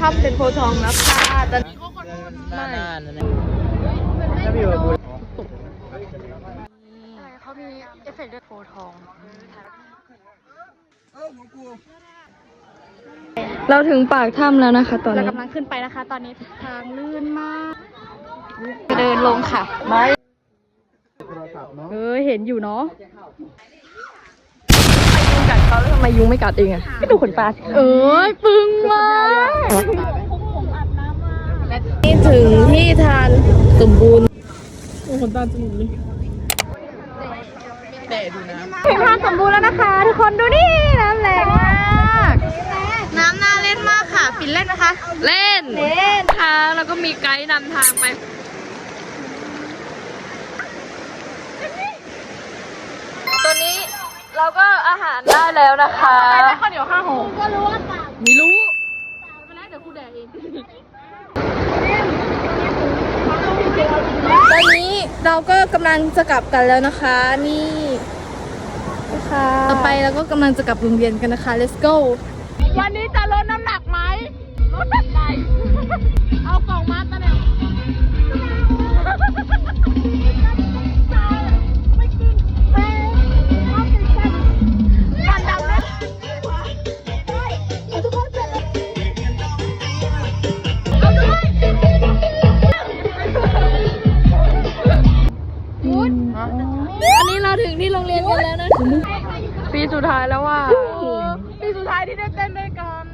ถ้ำเป็นโพธิ์ทองแล้วค่ะตอนนี้นานๆนะเขามีเอฟเฟกต์ด้วยโพธิ์ทองเราถึงปากถ้ำแล้วนะคะ ตอนเรานี้กำลังขึ้นไปนะคะ ตอนนี้ทางลื่นมากเดินลงค่ะเออเห็นอยู่เนาะยุงกัดเขา แล้วทำไมยุงไม่กัดเองอะก็ดูขนตาสิเอ้ยปึงมากนี่ถึงที่ทานสมบูรณ์ขนตาจมูกเลยถึงทางสมบูรณ์แล้วนะคะ ทุกคนดูนี่น้ำแรงมาก น้ำน่าเล่นมากค่ะฟินเล่นนะคะ เล่น เล่นทางแล้วก็มีไกด์นำทางไป ตัวนี้ เราก็อาหารได้แล้วนะคะได้ข้าวเหนียวห้าห่อก็รู้ว่าป่าไม่รู้ไปแล้วเดี๋ยวครูแดกเองตอนนี้เราก็กำลังจะกลับกันแล้วนะคะ นี่นะคะต่อไปเราก็กำลังจะกลับโรงเรียนกันนะคะ let's go วันนี้จะลดน้ำหนัก อันนี้เราถึงที่โรงเรียนกันแล้วนะคะปีสุดท้ายแล้วว่าปีสุดท้ายที่ได้เต้นด้วยกัน